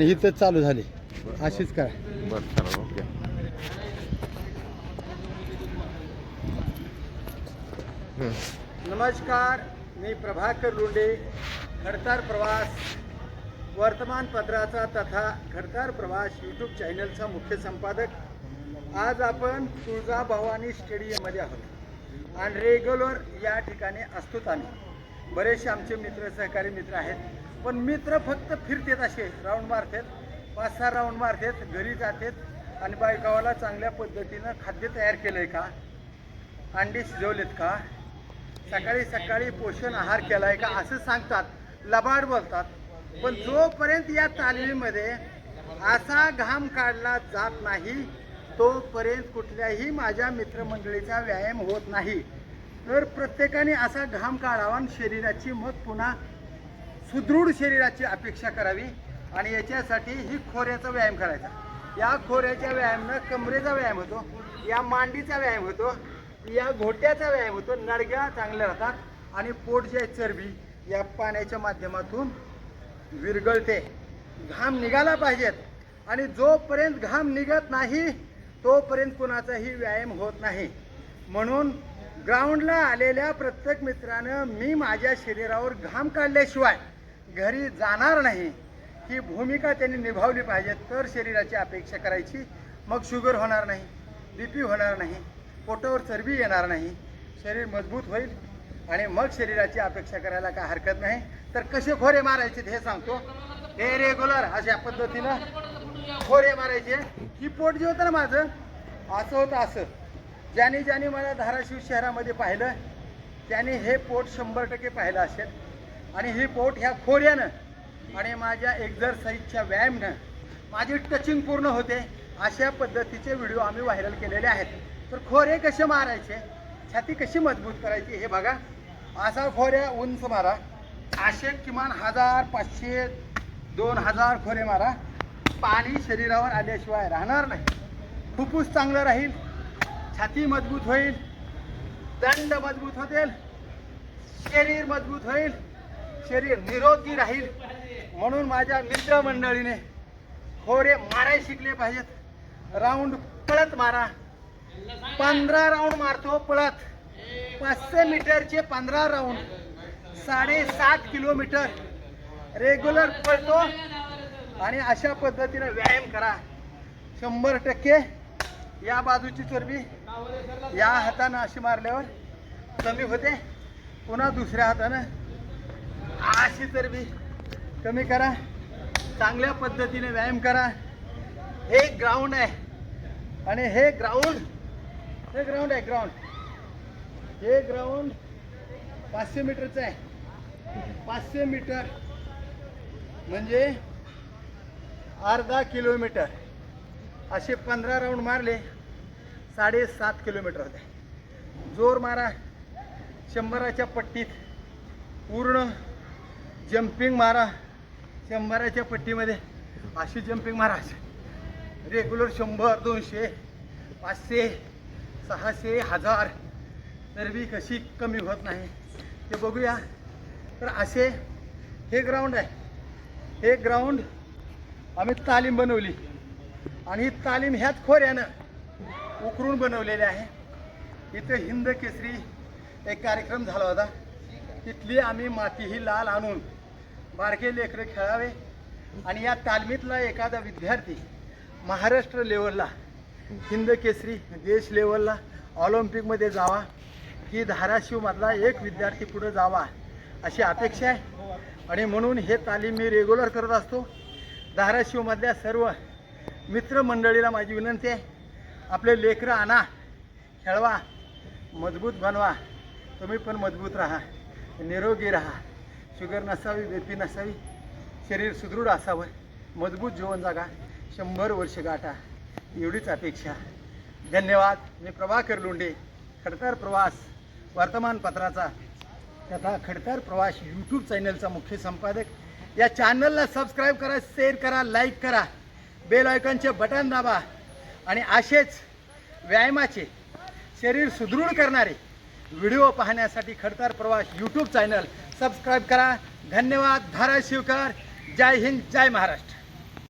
आणि इथंच चालू झाली. अशीच करा. बरं चालेल ओके. हं. नमस्कार मी प्रभाकर लोंढे खडतार प्रवास वर्तमानपत्राचा तथा खडतार प्रवास यूट्यूब चॅनलचा मुख्य संपादक. आज आपण तुळजाभवानी स्टेडियममध्ये आहोत. आणि रेग्युलर या ठिकाणी असतोच आम्ही. बरेचसे आमचे मित्र सहकारी मित्र आहेत. पण मित्र फक्त फिरतेत असे राऊंड मारतात पाच सहा राऊंड मारतात घरी जातात आणि बायकावाला चांगल्या पद्धतीनं खाद्य तयार केलं आहे का? अंडी शिजवलेत का? सकाळी सकाळी पोषण आहार केलाय का? असं सांगतात लबाड बोलतात. पण जोपर्यंत या तालमीमध्ये असा घाम काढला जात नाही तोपर्यंत कुठल्याही माझ्या मित्रमंडळीचा व्यायाम होत नाही. तर प्रत्येकाने असा घाम काढावा आणि शरीराची मग पुन्हा सुदृढ शरीराची अपेक्षा करावी आणि याच्यासाठी ही खोऱ्याचा व्यायाम करायचा. या खोऱ्याच्या व्यायामनं कमरेचा व्यायाम होतो या मांडीचा व्यायाम होतो या घोट्याचा व्यायाम होतो नडग्या चांगल्या राहतात आणि पोट जे आहे चरबी या पाण्याच्या माध्यमातून विरघळते. घाम निघाला पाहिजेत आणि जोपर्यंत घाम निघत नाही तोपर्यंत कुणाचाही व्यायाम होत नाही. म्हणून ग्राउंडला आलेल्या प्रत्येक मित्रानं मी माझ्या शरीरावर घाम काढल्याशिवाय घरी जाणार नाही ही भूमिका त्यांनी निभावली पाहिजे. तर शरीराची अपेक्षा करायची मग शुगर होणार नाही बी पी होणार नाही पोटावर चरबी येणार नाही शरीर मजबूत होईल आणि मग शरीराची अपेक्षा करायला काय हरकत नाही. तर कसे खोरे मारायचे हे सांगतो. हे रेग्युलर अशा पद्धतीनं खोरे मारायचे. ही पोट जे होतं ना माझं असं होतं असं. ज्याने ज्याने मला धाराशिव शहरामध्ये पाहिलं त्याने हे पोट शंभर टक्के पाहिलं असेल. आणि हे पोट ह्या खोऱ्यानं आणि माझ्या एक्झरसाईजच्या व्यायामनं माझी टचिंग पूर्ण होते. अशा पद्धतीचे व्हिडिओ आम्ही व्हायरल केलेले आहेत. तर खोरे कसे मारायचे छाती कशी मजबूत करायची हे बघा. असा खोऱ्या उंच मारा. असे किमान हजार पाचशे दोन हजार खोरे मारा. पाणी शरीरावर आल्याशिवाय राहणार नाही. फुफ्फूस चांगलं राहील. छाती मजबूत होईल. दंड मजबूत होतील. शरीर मजबूत होईल. शरीर निरोगी राहील म्हणून माझ्या मित्रमंडळीने खोरे मारायला शिकले पाहिजेत. राऊंड पळत मारा. पंधरा राऊंड मारतो पळत. पाचशे मीटरचे पंधरा राऊंड. साडेसात किलोमीटर. रेग्युलर पळतो आणि अशा पद्धतीने व्यायाम करा. शंभर टक्के या बाजूची चरबी या हातानं अशी मारल्यावर कमी होते. पुन्हा दुसऱ्या हातानं अशी बी कमी करा. चांगल्या पद्धतीने व्यायाम करा. हे ग्राउंड आहे. आणि हे ग्राउंड हे ग्राउंड आहे ग्राउंड हे ग्राउंड पाचशे मीटरचं आहे. पाचशे मीटर म्हणजे अर्धा किलोमीटर. असे पंधरा राऊंड मारले साडेसात किलोमीटर होते. जोर मारा. शंभराच्या पट्टीत पूर्ण जम्पिंग मारा. शंभराच्या पट्टीमध्ये. अशी जम्पिंग मारा. रेग्युलर शंभर दोनशे पाचशे सहाशे हजार. चरबी कशी कमी होत नाही ते बघूया. तर असे हे ग्राउंड आहे. हे ग्राउंड आम्ही तालीम बनवली. आणि ही तालीम ह्याच खोऱ्यानं उकरून बनवलेली आहे. इथं हिंद केसरी एक कार्यक्रम झाला होता. तिथली आम्ही माती ही लाल आणून बारके लेकरं खेळावे. आणि या तालमीतला एखादा विद्यार्थी महाराष्ट्र लेवलला हिंद केसरी देश लेवलला ऑलिम्पिकमध्ये जावा ही धाराशिवमधला एक विद्यार्थी पुढे जावा अशी अपेक्षा आहे. आणि म्हणून हे तालीम मी रेग्युलर करत असतो. धाराशिवमधल्या सर्व मित्रमंडळीला माझी विनंती आहे आपले लेकरं आणा खेळवा मजबूत बनवा. तुम्ही पण मजबूत राहा निरोगी राहा. शुगर नसावी बेपी नसावी शरीर सुदृढ असावं मजबूत जीवन जागा शंभर वर्ष गाठा एवढीच अपेक्षा. धन्यवाद. मी प्रभाकर लोंढे खडतर प्रवास वर्तमानपत्राचा तथा खडतर प्रवास यूट्यूब चॅनलचा मुख्य संपादक. या चॅनलला सबस्क्राईब करा शेअर करा लाईक करा. बेल आयकॉनचे बटन दाबा. आणि असेच व्यायामाचे शरीर सुदृढ करणारे व्हिडिओ पाहण्यासाठी खडतर प्रवास यूट्यूब चॅनल सबस्क्राईब करा. धन्यवाद. धाराशिवकर. जय हिंद. जय महाराष्ट्र.